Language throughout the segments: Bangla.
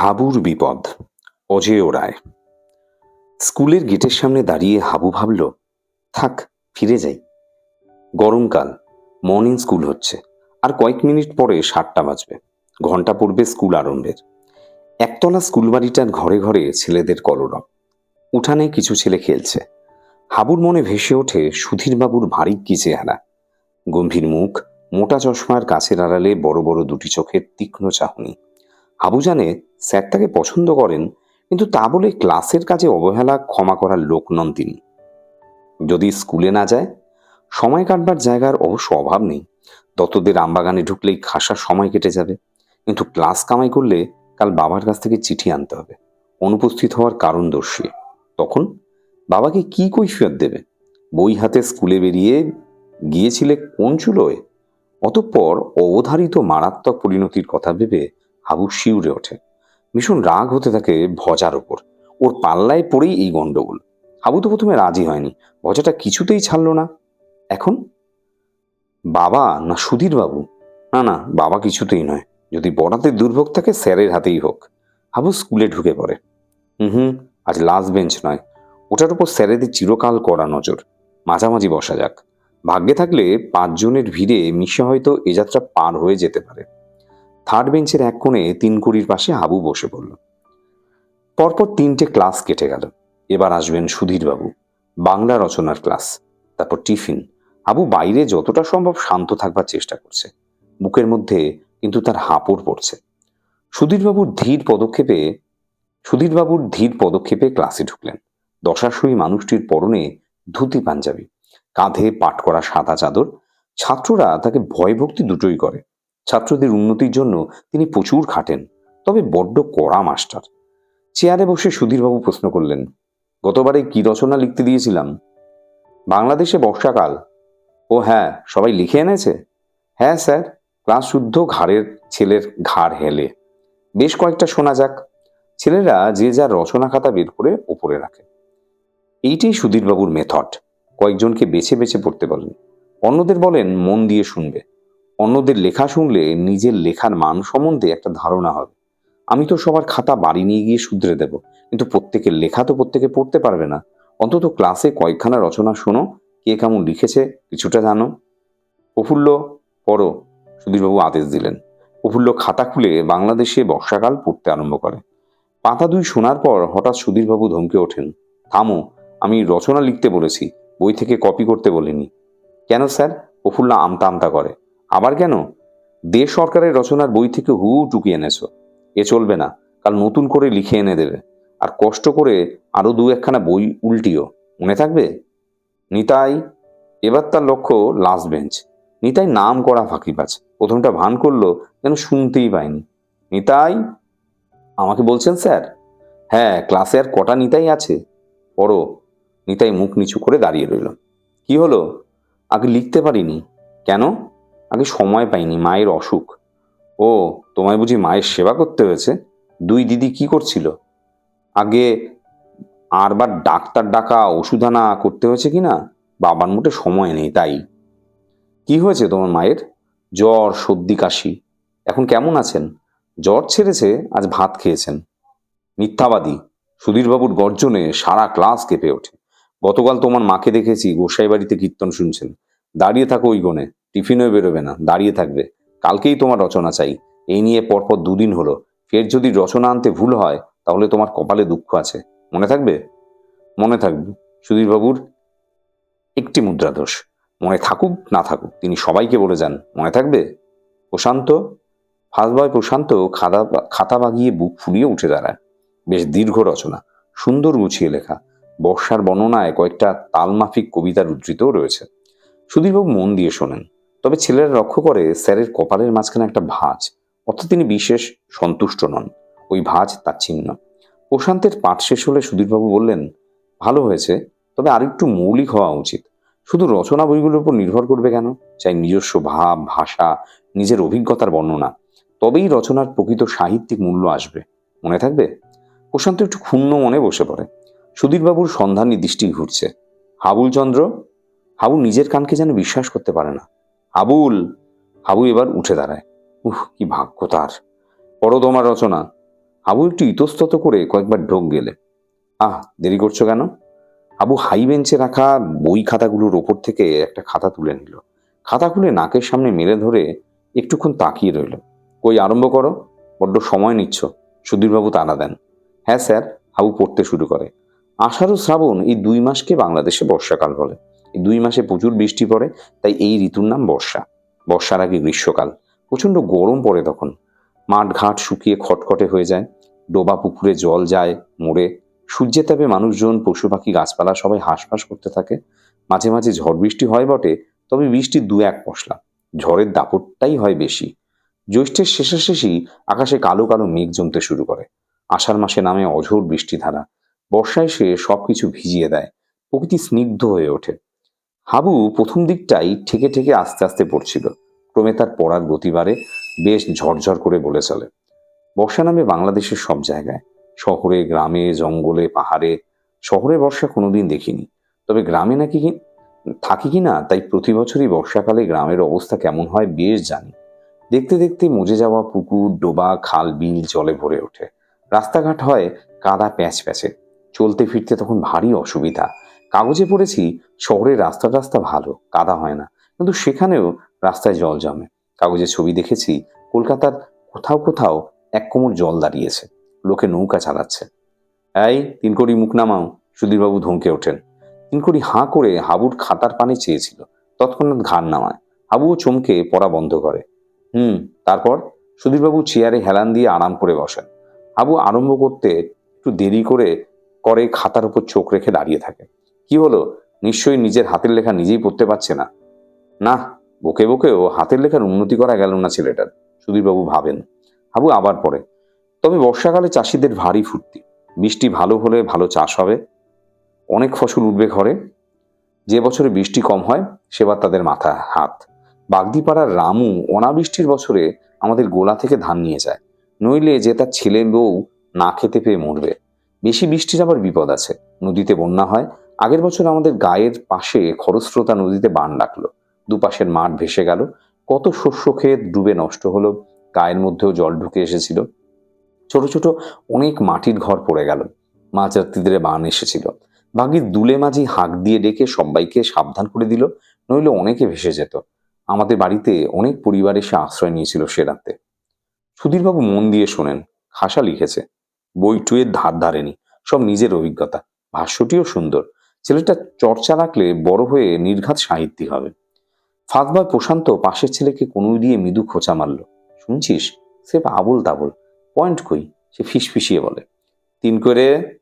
হাবুর বিপদ। অজেয় রায়। স্কুলের গেটের সামনে দাঁড়িয়ে হাবু ভাবল, থাক, ফিরে যাই। গরমকাল, মর্নিং স্কুল হচ্ছে। আর কয়েক মিনিট পরে সাতটা বাজবে। ঘণ্টা পড়বে স্কুল আরম্ভের। একতলা স্কুল বাড়িটার ঘরে ঘরে ছেলেদের কলরব। উঠানে কিছু ছেলে খেলছে। হাবুর মনে ভেসে ওঠে সুধীরবাবুর ভারী কি চেহারা। গম্ভীর মুখ, মোটা চশমার কাছের আড়ালে বড় বড় দুটি চোখের তীক্ষ্ণ চাহনি। হাবু জানে স্যার তাকে পছন্দ করেন, কিন্তু তা বলে ক্লাসের কাজে অবহেলা ক্ষমা করার লোক নন তিনি। যদি স্কুলে না যায়, সময় কাটবার জায়গার অবশ্য অভাব নেই। দত্তদের আমবাগানে ঢুকলেই খাসার সময় কেটে যাবে। কিন্তু ক্লাস কামাই করলে কাল বাবার কাছ থেকে চিঠি আনতে হবে। অনুপস্থিত হওয়ার কারণ দর্শী। তখন বাবাকে কি কৈফিয়ত দেবে? বই হাতে স্কুলে বেরিয়ে গিয়েছিলে কোন চুলোয়? অতঃপর অবধারিত মারাত্মক পরিণতির কথা ভেবে হাবু শিউরে ওঠে। ভীষণ রাগ হতে থাকে ভজার ওপর। ওর পাল্লায় পড়েই এই গন্ডগোল। হাবু তো প্রথমে রাজি হয়নি। ভজাটা কিছুতেই ছাড়লো না। এখন? বাবা না সুধীর বাবু? না না, বাবা কিছুতেই নয়। যদি বড়াতে দুর্ভোগ থাকে, স্যারের হাতেই হোক। হাবু স্কুলে ঢুকে পড়ে। হুম আজ লাস্ট বেঞ্চ নয়। ওটার উপর স্যারেদের চিরকাল করা নজর। মাঝামাঝি বসা যাক। ভাগ্যে থাকলে পাঁচজনের ভিড়ে মিশে হয়তো এ যাত্রা পার হয়ে যেতে পারে। থার্ড বেঞ্চের এক কোণে তিন কুড়ির পাশে হাবু বসে পড়ল। পরপর তিনটে ক্লাস কেটে গেল। এবার আসবেন সুধীরবাবু, বাংলা রচনার ক্লাস, তারপর টিফিন। আবু বাইরে যতটা সম্ভব শান্ত থাকবার চেষ্টা করছে। বুকের মধ্যে কিন্তু তার হাঁপড় পড়ছে। সুধীরবাবুর ধীর পদক্ষেপে, সুধীরবাবুর ধীর পদক্ষেপে ক্লাসে ঢুকলেন। দশাশয়ী মানুষটির পরনে ধুতি পাঞ্জাবি, কাঁধে পাট করা সাদা চাদর। ছাত্ররা তাকে ভয়ভক্তি দুটোই করে। ছাত্রদের উন্নতির জন্য তিনি প্রচুর খাটেন, তবে বড্ড কড়া মাস্টার। চেয়ারে বসে সুধীরবাবু প্রশ্ন করলেন, গতবারে কি রচনা লিখতে দিয়েছিলাম? বাংলাদেশে বর্ষাকাল। ও হ্যাঁ সবাই লিখে এনেছে? হ্যাঁ স্যার, ক্লাস শুদ্ধ ঘাড়ের ছেলের ঘাড় হেলে। বেশ কয়েকটা শোনা যাক। ছেলেরা যে যার রচনা খাতা বের করে ওপরে রাখে। এইটাই সুধীরবাবুর মেথড কয়েকজনকে বেছে বেছে পড়তে বলেন। অন্যদের বলেন, মন দিয়ে শুনবে। অন্যদের লেখা শুনলে নিজের লেখার মান সম্বন্ধে একটা ধারণা হবে। আমি তো সবার খাতা বাড়ি নিয়ে গিয়ে শুধরে দেব, কিন্তু প্রত্যেকের লেখা তো প্রত্যেকে পড়তে পারবে না। অন্তত ক্লাসে কয়েকখানা রচনা শোনো, কে কেমন লিখেছে, কিছুটা জানো। প্রফুল্ল, পড়ো, সুধীরবাবু আদেশ দিলেন। প্রফুল্ল খাতা খুলে বাংলাদেশে বর্ষাকাল পড়তে আরম্ভ করে। পাতা দুই শোনার পর হঠাৎ সুধীরবাবু ধমকে ওঠেন, থামো, আমি রচনা লিখতে বলেছি, বই থেকে কপি করতে বলিনি। কেন স্যার প্রফুল্লা আমতা আমতা করে। আবার কেন? দেশ সরকারের রচনার বই থেকে হু টুকিয়ে এনেছো। এ চলবে না, কাল নতুন করে লিখে এনে দেবে। আর কষ্ট করে আরও দু একখানা বই উল্টিও। মনে থাকবে? নিতাই, এবার তার লক্ষ্য লাস্ট বেঞ্চ। নিতাই নাম করা ফাঁকিবাজ। প্রথমটা ভান করল যেন শুনতেই পায়নি। নিতাই, আমাকে বলছেন স্যার? হ্যাঁ ক্লাসে আর কটা নিতাই আছে? পড়ো। নিতাই মুখ নিচু করে দাঁড়িয়ে রইল। কি হলো? আগে লিখতে পারিনি। কেন? আগে সময় পাইনি, মায়ের অসুখ। ও, তোমায় বুঝি মায়ের সেবা করতে হয়েছে? দুই দিদি কি করছিল? আগে আরবার ডাক্তার ডাকা ওষুধ আনা করতে হয়েছে কি না বাবার মোটে সময় নেই, তাই। কি হয়েছে তোমার মায়ের? জ্বর, সর্দি, কাশি। এখন কেমন আছেন? জ্বর ছেড়েছে, আজ ভাত খেয়েছেন। মিথ্যাবাদী, সুধীরবাবুর গর্জনে সারা ক্লাস কেঁপে ওঠে। গতকাল তোমার মাকে দেখেছি গোসাই বাড়িতে কীর্তন শুনছেন। দাঁড়িয়ে থাকো ওই গনে টিফিনও বেরোবে না, দাঁড়িয়ে থাকবে। কালকেই তোমার রচনা চাই। এই নিয়ে পরপর দুদিন হলো। ফের যদি রচনা আনতে ভুল হয়, তাহলে তোমার কপালে দুঃখ আছে। মনে থাকবে? মনে থাকবে। সুধীরবাবুর একটি মুদ্রা দোষ। মনে থাকুক, না থাকুক, তিনি সবাইকে বলে যান। মনে থাকবে? প্রশান্ত? ফার্স্ট বয় প্রশান্ত খাতা খাতা বাগিয়ে বুক ফুলিয়ে উঠে দাঁড়ায়। বেশ দীর্ঘ রচনা, সুন্দর গুছিয়ে লেখা। বর্ষার বর্ণনায় কয়েকটা তালমাফিক কবিতার উদ্ধৃতও রয়েছে। সুধীরবাবু মন দিয়ে শোনেন। তবে ছেলেরা লক্ষ্য করে স্যারের কপালের মাঝখানে একটা ভাঁজ, অর্থাৎ তিনি বিশেষ সন্তুষ্ট নন। ওই ভাঁজ তার চিহ্ন প্রশান্তের পাঠ শেষ হলে সুধীরবাবু বললেন, ভালো হয়েছে, তবে আরেকটু মৌলিক হওয়া উচিত। শুধু রচনা বইগুলোর উপর নির্ভর করবে কেন? চাই নিজস্ব ভাব, ভাষা, নিজের অভিজ্ঞতার বর্ণনা। তবেই রচনার প্রকৃত সাহিত্যিক মূল্য আসবে। মনে থাকবে? প্রশান্ত একটু ক্ষুণ্ণ মনে বসে পড়ে। সুধীরবাবুর সন্ধানী দৃষ্টি ঘুরছে। হাবুল চন্দ্র হাবু নিজের কানকে যেন বিশ্বাস করতে পারে না। হাবুল, হাবু এবার উঠে দাঁড়ায়। উহ কি ভাগ্য তার। তোমার রচনা। হাবু একটু ইতস্তত করে কয়েকবার ঢোক গেলে। আহ, দেরি করছ কেন? হাবু হাই বেঞ্চে রাখা বই খাতাগুলোর ওপর থেকে একটা খাতা তুলে নিল। খাতা খুলে নাকের সামনে মেলে ধরে একটুক্ষণ তাকিয়ে রইল। কই, আরম্ভ করো। বড্ড সময় নিচ্ছ। সুধীরবাবু তাড়া দেন। হ্যাঁ স্যার, হাবু পড়তে শুরু করে। আষাঢ় শ্রাবণ এই দুই মাসকে বাংলাদেশে বর্ষাকাল বলে। এই দুই মাসে প্রচুর বৃষ্টি পড়ে, তাই এই ঋতুর নাম বর্ষা। বর্ষার আগে গ্রীষ্মকাল। প্রচণ্ড গরম পড়ে তখন। মাঠ ঘাট শুকিয়ে খটখটে হয়ে যায়, ডোবা পুকুরে জল যায় মোড়ে সূর্যের তাপে মানুষজন, পশু পাখি, গাছপালা সবাই হাঁসফাঁস করতে থাকে। মাঝে মাঝে ঝড় বৃষ্টি হয় বটে, তবে বৃষ্টির দু এক পশলা। ঝড়ের দাপটটাই হয় বেশি। জ্যৈষ্ঠের শেষাশেষি আকাশে কালো কালো মেঘ জমতে শুরু করে। আষাঢ় মাসে নামে অঝোর বৃষ্টিধারা। বর্ষায় সে সবকিছু ভিজিয়ে দেয়। প্রকৃতি স্নিগ্ধ হয়ে ওঠে। হাবু প্রথম দিকটাই ঠেকে ঠেকে আস্তে আস্তে পড়ছিল। ক্রমে তার পড়ার গতিবারে বেশ ঝরঝর করে বলে চলে। বর্ষা নামে বাংলাদেশের সব জায়গায়, শহরে, গ্রামে, জঙ্গলে, পাহাড়ে, শহরে বর্ষা কোনোদিন দেখিনি। তবে গ্রামে নাকি থাকি কি না, তাই প্রতি বছরই বর্ষাকালে গ্রামের অবস্থা কেমন হয় বেশ জানি। দেখতে দেখতে মজে যাওয়া পুকুর, ডোবা, খাল, বিল, জলে ভরে ওঠে। রাস্তাঘাট হয় কাদা প্যাঁচ প্যাঁচে। চলতে ফিরতে তখন ভারী অসুবিধা। কাগজে পড়েছি, শহরের রাস্তা টাস্তা ভালো, কাদা হয় না। কিন্তু সেখানেও রাস্তায় জল জমে। কাগজে ছবি দেখেছি, কলকাতার কোথাও কোথাও এক কোমর জল দাঁড়িয়েছে। লোকে নৌকা চালাচ্ছে। এই, তিন কোটি মুখ নামাও, সুধীরবাবু ধমকে ওঠেন। তিন কোটি হাঁ করে হাবুর খাতার পানে চেয়েছিল। তৎক্ষণাৎ ঘাড় নামায়। হাবুও চমকে পড়া বন্ধ করে। হুম, তারপর? সুধীরবাবু চেয়ারে হেলান দিয়ে আরাম করে বসেন। হাবু আরম্ভ করতে একটু দেরি করে করে খাতার উপর চোখ রেখে দাঁড়িয়ে থাকে। কি হলো? নিশ্চয়ই নিজের হাতের লেখা নিজেই পড়তে পারছে না। না, বকে ও হাতের লেখার উন্নতি করা গেল না ছেলেটার, সুধীরবাবু ভাবেন। হাবু আবার পড়ে। তবে বর্ষাকালে চাষিদের ভারী ফুর্তি। বৃষ্টি ভালো হলে ভালো চাষ হবে। অনেক ফসল উঠবে ঘরে। যে বছরে বৃষ্টি কম হয় সেবার তাদের মাথা, হাত। বাগদিপাড়ার রামু অনাবৃষ্টির বছরে আমাদের গোলা থেকে ধান নিয়ে যায়। নইলে যে তার ছেলে বউ না খেতে পেয়ে মরবে। বেশি বৃষ্টির আবার বিপদ আছে। নদীতে বন্যা হয় আগের বছর আমাদের গায়ের পাশে খরস্রোতা নদীতে বান ডাকলো দুপাশের মাঠ ভেসে গেল। কত শস্য ক্ষেত ডুবে নষ্ট হলো। গায়ের মধ্যেও জল ঢুকে এসেছিল। ছোট ছোট অনেক মাটির ঘর পড়ে গেল। মাঝরাত্রিদের বান এসেছিল। বাঘির দুলে মাঝি হাঁক দিয়ে ডেকে সবাইকে সাবধান করে দিল, নইলে অনেকে ভেসে যেত। আমাদের বাড়িতে অনেক পরিবার এসে আশ্রয় নিয়েছিল সে রাতে। সুধীরবাবু মন দিয়ে শোনেন, খাসা লিখেছে বই টুয়ের ধার ধারেনি, সব নিজের অভিজ্ঞতা। ভাষ্যটিও সুন্দর ছেলেটা চর্চা রাখলে বড় হয়ে নির্ঘাত সাহিত্যিক হবে। ফাঁকবার প্রশান্ত পাশের ছেলেকে কোনো দিয়ে মৃদু খোঁচা মারল। শুনছিস? সে আবল তাবল পয়েন্ট কই? সে ফিস ফিসিয়ে বলে। তিন করে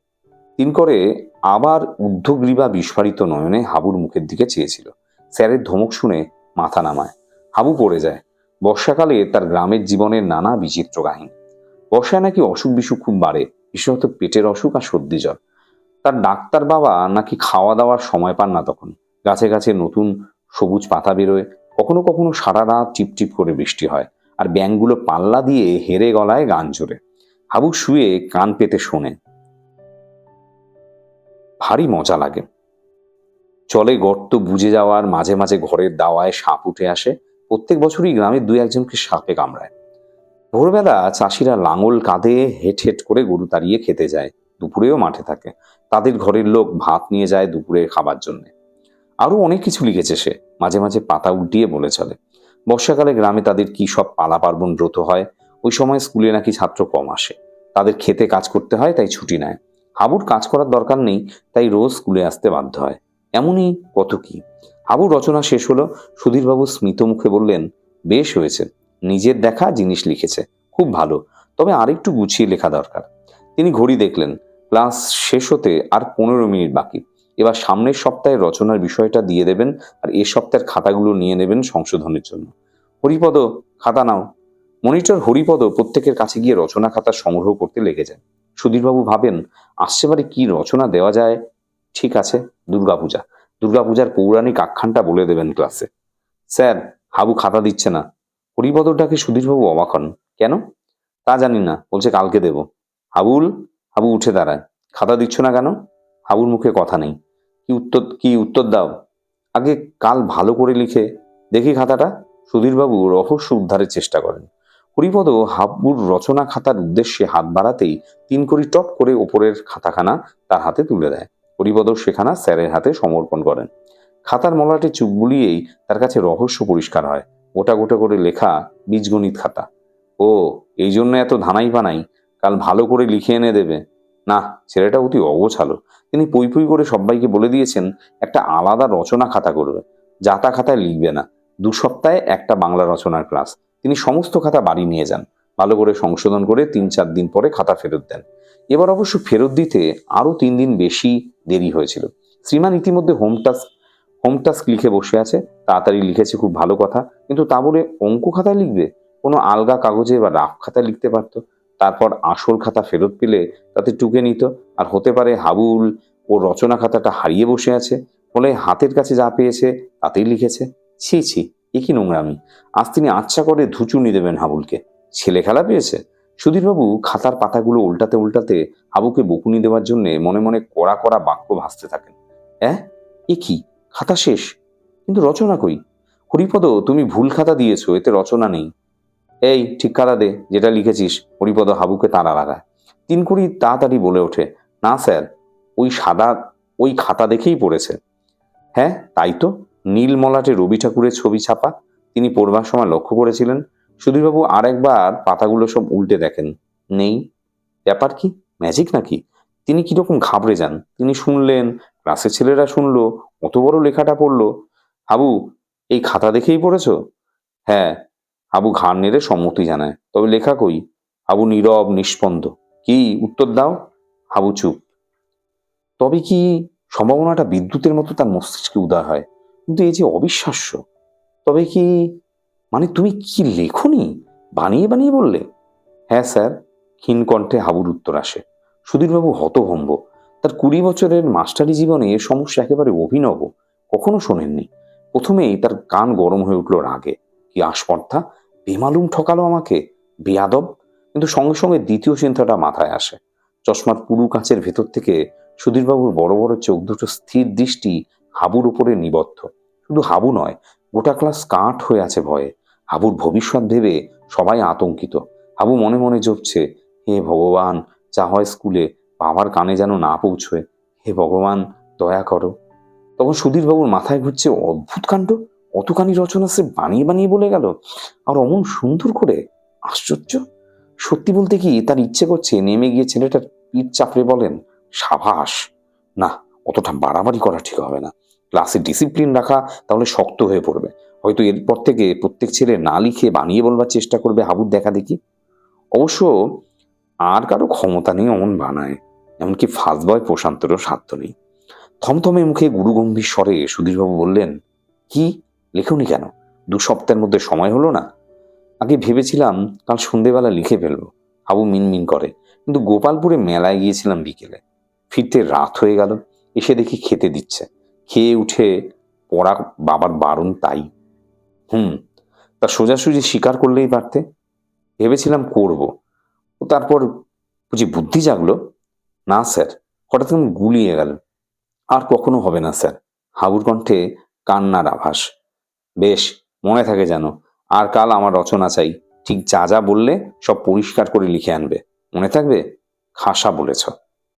তিন করে আবার ঊর্ধ্বগ্রীবা বিস্ফারিত নয়নে হাবুর মুখের দিকে চেয়েছিল। স্যারের ধমক শুনে মাথা নামায়। হাবু পড়ে যায়। বর্ষাকালে তার গ্রামের জীবনের নানা বিচিত্র কাহিনী। বর্ষায় নাকি অসুখ বিসুখ খুব বাড়ে, বিশেষত পেটের অসুখ আর সর্দি জ্বর। তার ডাক্তার বাবা নাকি খাওয়া দাওয়ার সময় পান না তখন? গাছে গাছে নতুন সবুজ পাতা বেরোয়, কখনো কখনো সারা রাত টিপটিপ করে বৃষ্টি হয়, আর ব্যাঙগুলো পাল্লা দিয়ে হেরে গলায় গান জোরে। হাবু শুয়ে কান পেতে শোনে। ভারী মজা লাগে। চলে গর্ত বুঝে যাওয়ার মাঝে মাঝে ঘরের দাওয়ায় সাপ উঠে আসে, প্রত্যেক বছরই গ্রামের দুই একজনকে সাপে কামড়ায়। ভোরবেলা চাষিরা লাঙল কাঁধে হেট হেট করে গরু তাড়িয়ে খেতে যায়, দুপুরেও মাঠে থাকে। তাদের ঘরের লোক ভাত নিয়ে যায় দুপুরে খাবার জন্য। আরও অনেক কিছু লিখেছে সে, মাঝে মাঝে পাতা উল্টিয়ে বলে চলে। বর্ষাকালে গ্রামে তাদের কি সব পালা পার্বণ ব্রত হয়? ওই সময় স্কুলে নাকি ছাত্র কম আসে। তাদের খেতে কাজ করতে হয়, তাই ছুটি নেয়। হাবুর কাজ করার দরকার নেই, তাই রোজ স্কুলে আসতে বাধ্য হয়। এমনই কত কি। হাবুর রচনা শেষ হলো, সুধীরবাবু স্মিত মুখে বললেন, বেশ হয়েছে। নিজের দেখা, জিনিস লিখেছে। খুব ভালো। তবে আরেকটু গুছিয়ে লেখা দরকার। তিনি ঘড়ি দেখলেন ক্লাস শেষ হতে আর পনেরো মিনিট বাকি। এবার সামনের সপ্তাহে রচনার বিষয়টা দিয়ে দেবেন আর এ সপ্তাহের খাতাগুলো নিয়ে নেবেন সংশোধনের জন্য। হরিপদ, খাতা নাও। মনিটর হরিপদ প্রত্যেকের কাছে গিয়ে রচনা খাতা সংগ্রহ করতে লেগে যায়। সুধীরবাবু ভাবেন, আসছে বারে কি রচনা দেওয়া যায়? ঠিক আছে, দুর্গাপূজা। দুর্গাপূজার পৌরাণিক আখ্যানটা বলে দেবেন ক্লাসে। স্যার, হাবু খাতা দিচ্ছে না। হরিপদর ডাকে সুধীরবাবু অবাক হন। কেন? তা জানি না, বলছে কালকে দেব। হাবুল হাবু উঠে দাঁড়ায়। খাতা দিচ্ছ না কেন? আবুর মুখে কথা নেই। কি উত্তর কি উত্তর দাও? আগে কাল ভালো করে লিখে দেখি খাতাটা। সুধীরবাবু রহস্য উদ্ধারের চেষ্টা করেন। হরিপদ হাবুর রচনা খাতার উদ্দেশ্যে হাত বাড়াতেই তিন কড়ি টপ করে ওপরের খাতাখানা তার হাতে তুলে দেয়। হরিপদ সেখানা স্যারের হাতে সমর্পণ করেন। খাতার মলাটে চুপ বুলিয়েই তার কাছে রহস্য পরিষ্কার হয়। গোটা গোটা করে লেখা বীজগণিত খাতা। ও, এই জন্য এত ধানাই পানাই। কাল ভালো করে লিখে এনে দেবে। না, ছেলেটা অতি অগোছালো। তিনি পই পই করে সবাইকে বলে দিয়েছেন, একটা আলাদা রচনা খাতা করবে। যাতা খাতায় লিখবে না। দু সপ্তাহে একটা বাংলা রচনার ক্লাস। তিনি সমস্ত খাতা বাড়ি নিয়ে যান। ভালো করে সংশোধন করে তিন চার দিন পরে খাতা ফেরত দেন। এবার অবশ্য ফেরত দিতে আরও তিন দিন বেশি দেরি হয়েছিল। শ্রীমান ইতিমধ্যে হোম টাস্ক হোম টাস্ক লিখে বসে আছে। তাড়াতাড়ি লিখেছে খুব ভালো কথা। কিন্তু তা বলে অঙ্ক খাতায় লিখবে? কোনো আলগা কাগজে বা রাফ খাতায় লিখতে পারতো? তারপর আসল খাতা ফেরত পেলে তাতে টুকে নিত। আর হতে পারে হাবুল ও রচনা খাতাটা হারিয়ে বসে আছে, ফলে হাতের কাছে যা পেয়েছে তাতেই লিখেছে। ছি ছি, এ কি নোংরামি। আজ তিনি আচ্ছা করে ধুচুনি দেবেন হাবুলকে। ছেলে খেলা পেয়েছে? সুধীরবাবু খাতার পাতাগুলো উল্টাতে উল্টাতে হাবুকে বকুনি দেওয়ার জন্য মনে মনে কড়া কড়া বাক্য ভাসতে থাকেন। অ্যাঁ? এ কি? খাতা শেষ? কিন্তু রচনা কই? হরিপদ, তুমি ভুল খাতা দিয়েছ, এতে রচনা নেই। এই, ঠিক খাতা দে, যেটা লিখেছিস হরিপদ হাবুকে তাড়া লাগায়। তিনকুড়ি তাড়াতাড়ি বলে ওঠে, না স্যার, ওই সাদা, ওই খাতা দেখেই পড়েছে। হ্যাঁ তাই তো, নীল মলাটে রবি ঠাকুরের ছবি ছাপা, তিনি পড়বার সময় লক্ষ্য করেছিলেন। সুধীরবাবু আর একবার পাতাগুলো সব উল্টে দেখেন। নেই, ব্যাপার কি ম্যাজিক নাকি? তিনি কীরকম ঘাবড়ে যান। তিনি শুনলেন ক্লাসের ছেলেরা শুনলো, অত বড় লেখাটা পড়ল। হাবু, এই খাতা দেখেই পড়েছো? হ্যাঁ হাবু ঘাড় নেড়ে সম্মতি জানায়। তবে লেখা কই? হাবু নীরব, নিষ্পন্দ। কি উত্তর দাও? হাবু চুপ। তবে কি সম্ভাবনাটা বিদ্যুতের মতো তার মস্তিষ্কে উদয় হয়? কিন্তু এই যে অবিশ্বাস্য। তবে কি মানে তুমি কি লেখনি? বানিয়ে বানিয়ে বললে? হ্যাঁ স্যার, ক্ষীণ কণ্ঠে হাবুর উত্তর আসে। সুধীরবাবু হতভম্ব। তার কুড়ি বছরের মাস্টারি জীবনে এ সমস্যা একেবারে অভিনব। কখনো শোনেননি। প্রথমেই তার কান গরম হয়ে উঠল রাগে। কি আস্পর্ধা? বেমালুম ঠকালো আমাকে? বেয়াদব। কিন্তু সঙ্গে সঙ্গে দ্বিতীয় চিন্তাটা মাথায় আসে। চশমার পুরু কাঁচের ভেতর থেকে সুধীরবাবুর বড় বড় চোখ দুটো স্থির দৃষ্টি হাবুর উপরে নিবদ্ধ। শুধু হাবু নয়, গোটা ক্লাস কাঠ হয়ে আছে ভয়ে। হাবুর ভবিষ্যৎ ভেবে সবাই আতঙ্কিত। হাবু মনে মনে জপছে, হে ভগবান, যা হয় স্কুলে, বাবার কানে যেন না পৌঁছয়। হে ভগবান, দয়া করো। তখন সুধীরবাবুর মাথায় ঘুরছে অদ্ভুত কাণ্ড। অতখানি রচনা সে বানিয়ে বানিয়ে বলে গেল? আর অমন সুন্দর করে? আশ্চর্য? সত্যি বলতে কি তার ইচ্ছে করছে নেমে গিয়ে ছেলেটার পিঠ চাপড়ে বলেন, সাবাস! না, অতটা বাড়াবাড়ি করা ঠিক হবে না। ক্লাসে ডিসিপ্লিন রাখা তাহলে শক্ত হয়ে পড়বে। হয়তো এরপর থেকে প্রত্যেক ছেলে না লিখে বানিয়ে বলবার চেষ্টা করবে হাবুর দেখা দেখি। অবশ্য আর কারও ক্ষমতা নেই অমন বানায়। এমনকি ফার্স্ট বয় প্রশান্তরও সাধ্য নেই। থমথমে মুখে গুরুগম্ভীর স্বরে সুধীরবাবু বললেন, কি? লেখনি কেন? দু সপ্তাহের মধ্যে সময় হলো না? আগে ভেবেছিলাম কাল সন্ধেবেলা লিখে ফেলব। হাবু মিনমিন করে। কিন্তু গোপালপুরে মেলায় গিয়েছিলাম বিকেলে। ফিরতে রাত হয়ে গেল। এসে দেখি খেতে দিচ্ছে। খেয়ে উঠে পড়া বাবার বারণ তাই। হুম, তা সোজাসুজি স্বীকার করলেই পারতে। ভেবেছিলাম করব। ও তারপর বুঝি বুদ্ধি জাগলো? না, স্যার। হঠাৎ গুলিয়ে গেল। আর কখনো হবে না, স্যার। হাবুর কণ্ঠে কান্নার আভাস। বেশ, মনে থাকে যেন। আর কাল আমার রচনা চাই। ঠিক যা যা বললে সব পরিষ্কার করে লিখে আনবে। মনে থাকবে? খাসা বলেছ।